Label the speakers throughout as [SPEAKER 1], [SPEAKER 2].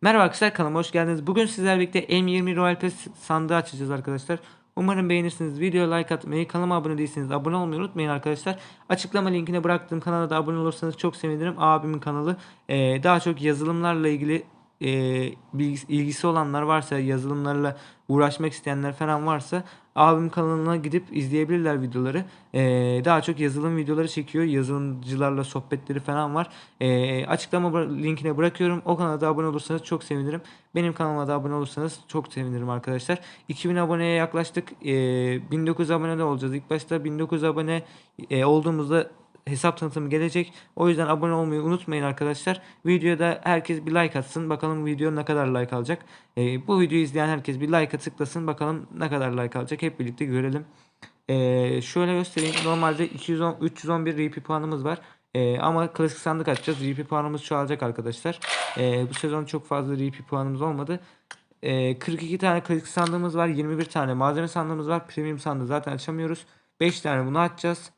[SPEAKER 1] Merhaba arkadaşlar kanalıma hoş geldiniz. Bugün sizlerle birlikte M20 Royal Pass sandığı açacağız arkadaşlar. Umarım beğenirsiniz. Videoya like atmayı, kanalıma abone değilseniz abone olmayı unutmayın arkadaşlar. Açıklama linkine bıraktığım kanala da abone olursanız çok sevinirim. Abimin kanalı. Ee, daha çok yazılımlarla ilgili e, bilgisi, ilgisi olanlar varsa, yazılımlarla uğraşmak isteyenler falan varsa abim kanalına gidip izleyebilirler videoları. Ee, daha çok yazılım videoları çekiyor. Yazılımcılarla sohbetleri falan var. Ee, açıklama linkine bırakıyorum. O kanala da abone olursanız çok sevinirim. Benim kanalıma da abone olursanız çok sevinirim arkadaşlar. 2000 aboneye yaklaştık. Ee, 1900 abone de olacağız. İlk başta 1900 abone e, olduğumuzda hesap tanıtımı gelecek. O yüzden abone olmayı unutmayın arkadaşlar. Videoya da herkes bir like atsın. Bakalım video ne kadar like alacak. Ee, bu videoyu izleyen herkes bir like'a tıklasın. Bakalım ne kadar like alacak. Hep birlikte görelim. Ee, şöyle göstereyim. Normalde 210 311 RP puanımız var. Ee, ama klasik sandık açacağız. RP puanımız çoğalacak arkadaşlar. Ee, bu sezon çok fazla RP puanımız olmadı. Ee, 42 tane klasik sandığımız var. 21 tane malzeme sandığımız var. Premium sandığı zaten açamıyoruz. 5 tane bunu açacağız.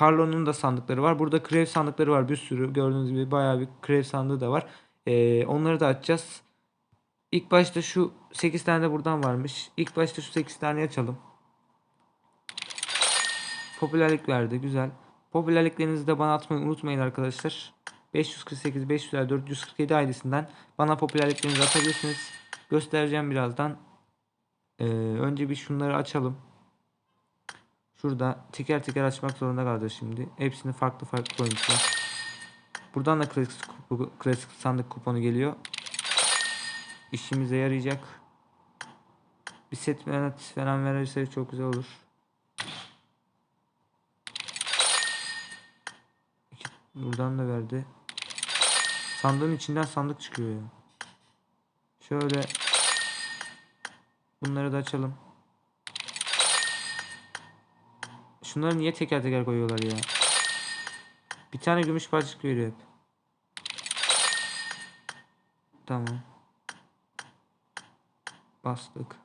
[SPEAKER 1] Carlo'nun da sandıkları var. Burada krev sandıkları var bir sürü. Gördüğünüz gibi bayağı bir krev sandığı da var. Ee, onları da açacağız. İlk başta şu 8 tane de buradan varmış. İlk başta şu 8 tane açalım. Popülerlik verdi. Güzel. Popülerliklerinizi de bana atmayı unutmayın arkadaşlar. 548 500 447 ailesinden bana popülerliklerinizi atabilirsiniz. Göstereceğim birazdan. Ee, önce bir şunları açalım. Şurada teker teker açmak zorunda kalacağız şimdi. Hepsini farklı farklı koymuşlar. Buradan da klasik, klasik sandık kuponu geliyor. İşimize yarayacak. Bir set falan falan verirse çok güzel olur. Buradan da verdi. Sandığın içinden sandık çıkıyor. Şöyle bunları da açalım. Şunları niye teker teker koyuyorlar ya? Bir tane gümüş parçacık veriyor hep. Tamam. Bastık.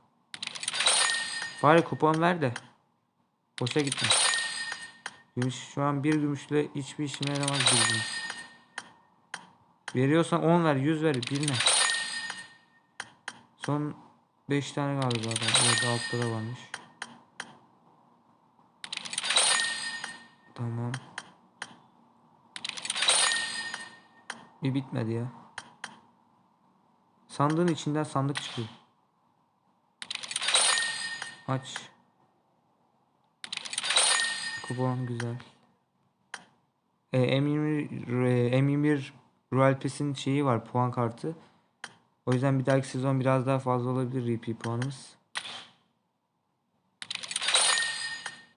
[SPEAKER 1] Bari kupon ver de. Boşa gitme. Gümüş şu an bir gümüşle hiçbir işime yaramaz bir gümüş. Veriyorsan 10 ver 100 ver birine. Son 5 tane galiba. Evet altta da varmış. Tamam. Bir bitmedi ya. Sandığın içinden sandık çıkıyor. Aç. Kupon güzel. E, M21 e, M21 Royal Pass'in şeyi var puan kartı. O yüzden bir dahaki sezon biraz daha fazla olabilir RP puanımız.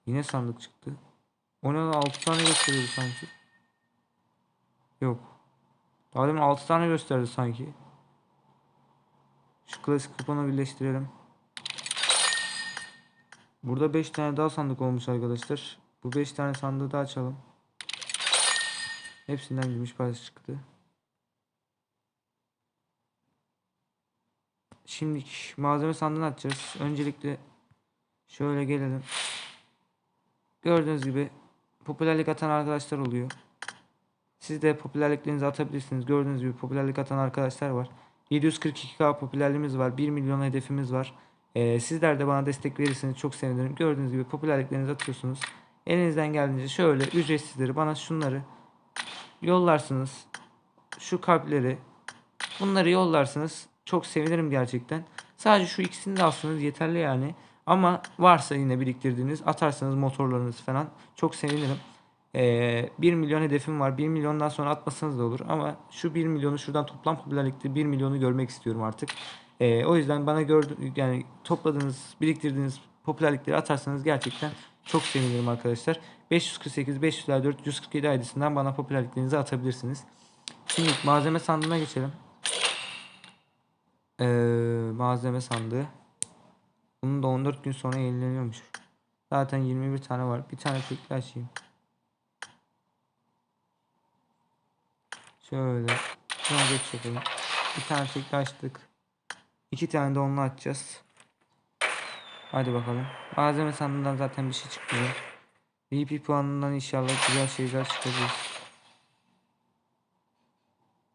[SPEAKER 1] Yine sandık çıktı. O ne lan 6 tane gösteriyordu sanki. Yok. Daha demin 6 tane gösterdi sanki. Şu klasik kuponu birleştirelim. Burada 5 tane daha sandık olmuş arkadaşlar. Bu 5 tane sandığı da açalım. Hepsinden gümüş parça çıktı. Şimdi malzeme sandığını açacağız. Öncelikle şöyle gelelim. Gördüğünüz gibi popülerlik atan arkadaşlar oluyor. Siz de popülerliklerinizi atabilirsiniz. Gördüğünüz gibi popülerlik atan arkadaşlar var. 742k popülerliğimiz var. 1 milyon hedefimiz var. Ee, sizler de bana destek verirseniz çok sevinirim. Gördüğünüz gibi popülerliklerinizi atıyorsunuz. Elinizden geldiğince şöyle ücretsizleri bana şunları yollarsınız. Şu kalpleri bunları yollarsınız. Çok sevinirim gerçekten. Sadece şu ikisini de alsanız yeterli yani. Ama varsa yine biriktirdiğiniz atarsanız motorlarınız falan çok sevinirim. Ee, 1 milyon hedefim var. 1 milyondan sonra atmasanız da olur. Ama şu 1 milyonu şuradan toplam popülerlikte 1 milyonu görmek istiyorum artık. Ee, o yüzden bana gördü yani topladığınız, biriktirdiğiniz popülerlikleri atarsanız gerçekten çok sevinirim arkadaşlar. 548 500'ler 447 aidesinden bana popülerliklerinizi atabilirsiniz. Şimdi malzeme sandığına geçelim. Ee, malzeme sandığı. Bunun da 14 gün sonra yenileniyormuş. Zaten 21 tane var. Bir tane tekli açayım. Şöyle. Şunu geç yapalım. Bir tane tekli açtık. İki tane de onunla açacağız. Hadi bakalım. Malzeme sandığından zaten bir şey çıkmıyor. VP puanından inşallah güzel şeyler çıkacak.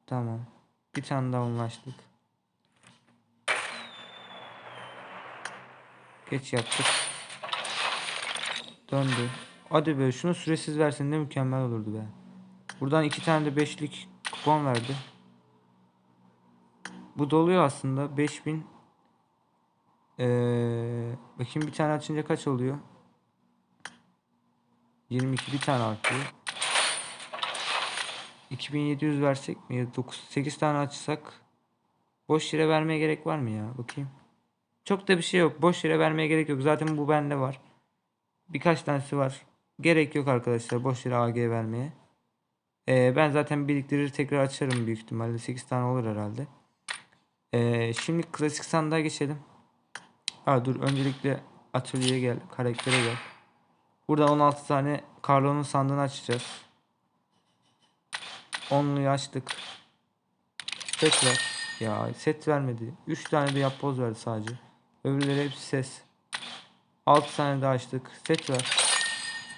[SPEAKER 1] Tamam. Bir tane daha anlaştık. Geç yaptık. Döndü. Hadi be şunu süresiz versin ne mükemmel olurdu be. Buradan iki tane de beşlik kupon verdi. Bu doluyor aslında. 5000 ee, bakayım bir tane açınca kaç oluyor? 22 bir tane artıyor. 2700 versek mi? Ya 9 8 tane açsak boş yere vermeye gerek var mı ya? Bakayım. Çok da bir şey yok. Boş yere vermeye gerek yok. Zaten bu bende var. Birkaç tanesi var. Gerek yok arkadaşlar boş yere AG vermeye. Ee, ben zaten biriktirir tekrar açarım büyük ihtimalle. 8 tane olur herhalde. Ee, şimdi klasik sandığa geçelim. Ha dur öncelikle atölyeye gel. Karaktere gel. Burada 16 tane Carlo'nun sandığını açacağız. Onluyu açtık. Set ver. Ya set vermedi. 3 tane de yapboz verdi sadece. Öbürleri hepsi ses. 6 tane daha açtık. Set ver.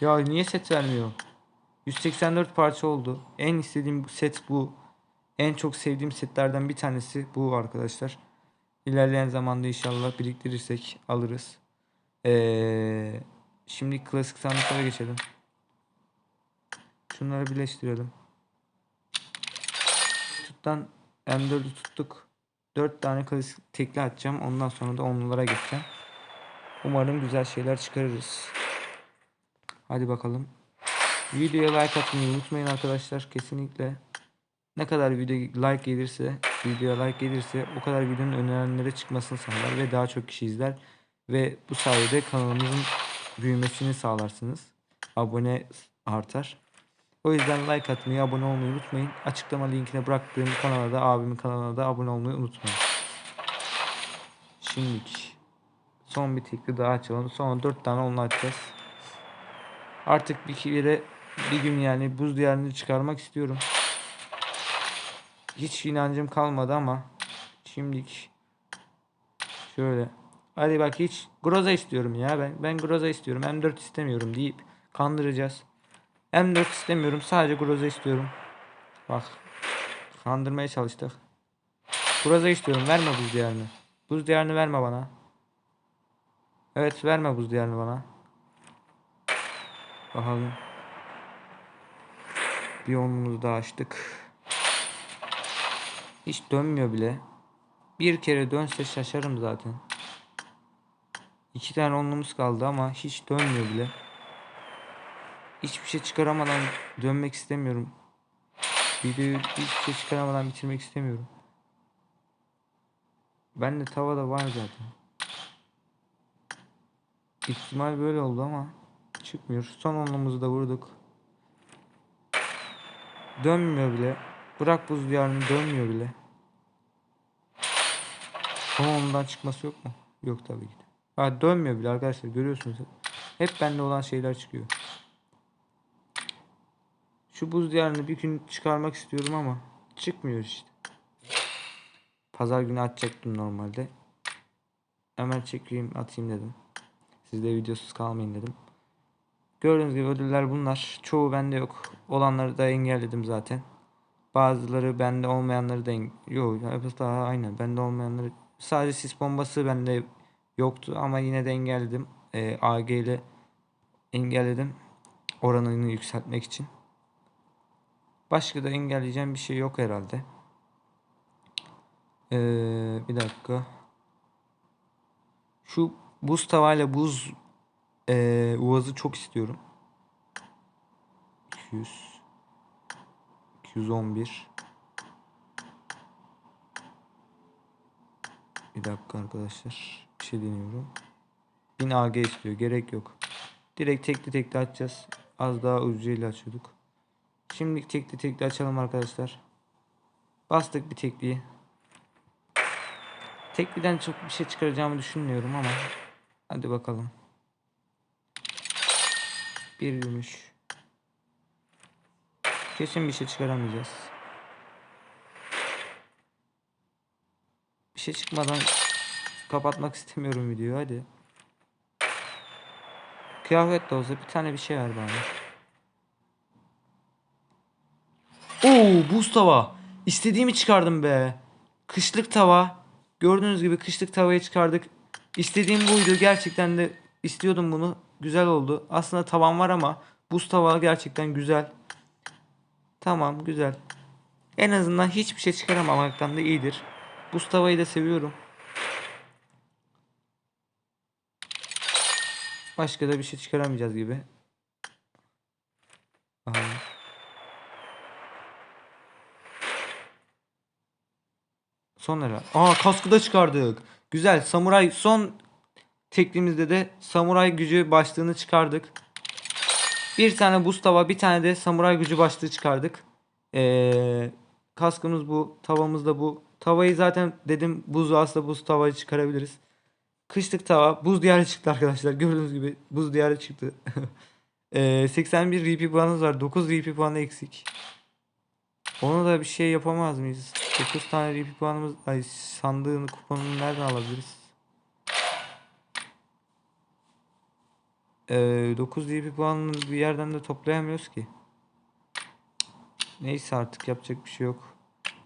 [SPEAKER 1] Ya niye set vermiyor? 184 parça oldu. En istediğim set bu. En çok sevdiğim setlerden bir tanesi bu arkadaşlar. İlerleyen zamanda inşallah biriktirirsek alırız. Ee, şimdi klasik sandıklara geçelim. Şunları birleştirelim. Tuttan M4'ü tuttuk. 4 tane klasik tekli atacağım. Ondan sonra da onlulara geçeceğim. Umarım güzel şeyler çıkarırız. Hadi bakalım. Videoya like atmayı unutmayın arkadaşlar. Kesinlikle. Ne kadar video like gelirse, videoya like gelirse o kadar videonun önerilenlere çıkmasını sağlar ve daha çok kişi izler. Ve bu sayede kanalımızın büyümesini sağlarsınız. Abone artar. O yüzden like atmayı, abone olmayı unutmayın. Açıklama linkine bıraktığım kanala da, abimin kanalına da abone olmayı unutmayın. Şimdilik son bir tekli daha açalım. Sonra 4 tane onu açacağız. Artık bir kere bir gün yani buz diyarını çıkarmak istiyorum. Hiç inancım kalmadı ama şimdilik şöyle. Hadi bak hiç Groza istiyorum ya ben ben Groza istiyorum. M4 istemiyorum deyip kandıracağız. M4 istemiyorum. Sadece Groza istiyorum. Bak. Kandırmaya çalıştık. Groza istiyorum. Verme buz diyarını. Buz diyarını verme bana. Evet verme buz diyarını bana. Bakalım. Bir onumuzu daha açtık. Hiç dönmüyor bile. Bir kere dönse şaşarım zaten. İki tane onlumuz kaldı ama hiç dönmüyor bile. Hiçbir şey çıkaramadan dönmek istemiyorum. Videoyu hiçbir şey çıkaramadan bitirmek istemiyorum. Ben de tavada var zaten. İhtimal böyle oldu ama çıkmıyor. Son onlumuzu da vurduk. Dönmüyor bile. Bırak buz diyarını dönmüyor bile. Son onundan çıkması yok mu? Yok tabii ki. Ha dönmüyor bile arkadaşlar görüyorsunuz. Hep bende olan şeyler çıkıyor. Şu buz diyarını bir gün çıkarmak istiyorum ama çıkmıyor işte. Pazar günü açacaktım normalde. Hemen çekeyim atayım dedim. Siz de videosuz kalmayın dedim. Gördüğünüz gibi ödüller bunlar. Çoğu bende yok. Olanları da engelledim zaten. Bazıları bende olmayanları da yok. Daha aynı. Bende olmayanları sadece sis bombası bende yoktu ama yine de engelledim. Ee, AG ile engelledim. Oranını yükseltmek için. Başka da engelleyeceğim bir şey yok herhalde. Ee, bir dakika. Şu buz tavayla buz ee, uvazı çok istiyorum. 200 211 Bir dakika arkadaşlar. Bir şey deniyorum. 1000 AG istiyor. Gerek yok. Direkt tekli tekli açacağız. Az daha ucuyla açıyorduk. Şimdi tekli tekli açalım arkadaşlar. Bastık bir tekliyi. Tekliden çok bir şey çıkaracağımı düşünmüyorum ama hadi bakalım. Bir gümüş. Kesin bir şey çıkaramayacağız. Bir şey çıkmadan kapatmak istemiyorum videoyu hadi. Kıyafet de olsa bir tane bir şey ver bana. Oo buz tava. İstediğimi çıkardım be. Kışlık tava. Gördüğünüz gibi kışlık tavayı çıkardık. İstediğim buydu. Gerçekten de istiyordum bunu. Güzel oldu. Aslında tavan var ama buz tava gerçekten güzel. Tamam güzel. En azından hiçbir şey çıkaramamaktan da iyidir. Buz tavayı da seviyorum. Başka da bir şey çıkaramayacağız gibi. Son herhalde. Aa kaskı da çıkardık. Güzel. Samuray son teklimizde de samuray gücü başlığını çıkardık. Bir tane buz tava, bir tane de samuray gücü başlığı çıkardık. Ee, kaskımız bu, tavamız da bu. Tavayı zaten dedim buz aslında buz tavayı çıkarabiliriz. Kışlık tava, buz diyarı çıktı arkadaşlar. Gördüğünüz gibi buz diyarı çıktı. Ee, 81 RP puanımız var. 9 RP puanı eksik. Ona da bir şey yapamaz mıyız? 9 tane RP puanımız, ay sandığın kuponunu nereden alabiliriz? Ee, 9 DP puanını bir yerden de toplayamıyoruz ki. Neyse artık yapacak bir şey yok.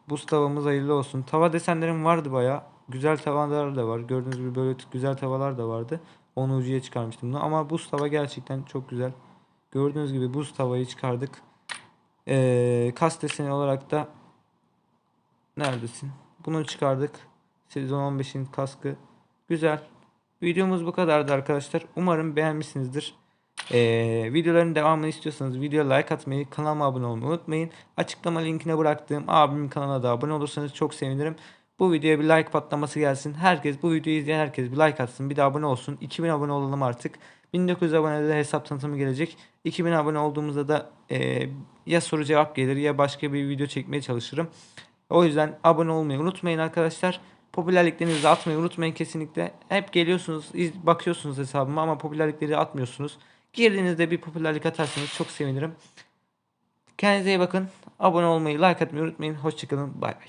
[SPEAKER 1] Buz tavamız hayırlı olsun. Tava desenlerim vardı baya. Güzel tavalar da var. Gördüğünüz gibi böyle güzel tavalar da vardı. Onu ucuya çıkarmıştım bunu. Ama buz tava gerçekten çok güzel. Gördüğünüz gibi buz tavayı çıkardık. Ee, kas deseni olarak da neredesin? Bunu çıkardık. Sezon 15'in kaskı. Güzel. Videomuz bu kadardı arkadaşlar. Umarım beğenmişsinizdir. Ee, videoların devamını istiyorsanız video like atmayı, kanalıma abone olmayı unutmayın. Açıklama linkine bıraktığım abimin kanalına da abone olursanız çok sevinirim. Bu videoya bir like patlaması gelsin. Herkes bu videoyu izleyen herkes bir like atsın. Bir de abone olsun. 2000 abone olalım artık. 1900 abonede de hesap tanıtımı gelecek. 2000 abone olduğumuzda da e, ya soru cevap gelir ya başka bir video çekmeye çalışırım. O yüzden abone olmayı unutmayın arkadaşlar. Popülerliklerinizi atmayı unutmayın kesinlikle. Hep geliyorsunuz, iz- bakıyorsunuz hesabıma ama popülerlikleri atmıyorsunuz. Girdiğinizde bir popülerlik atarsanız çok sevinirim. Kendinize iyi bakın. Abone olmayı, like atmayı unutmayın. Hoşçakalın. Bay bay.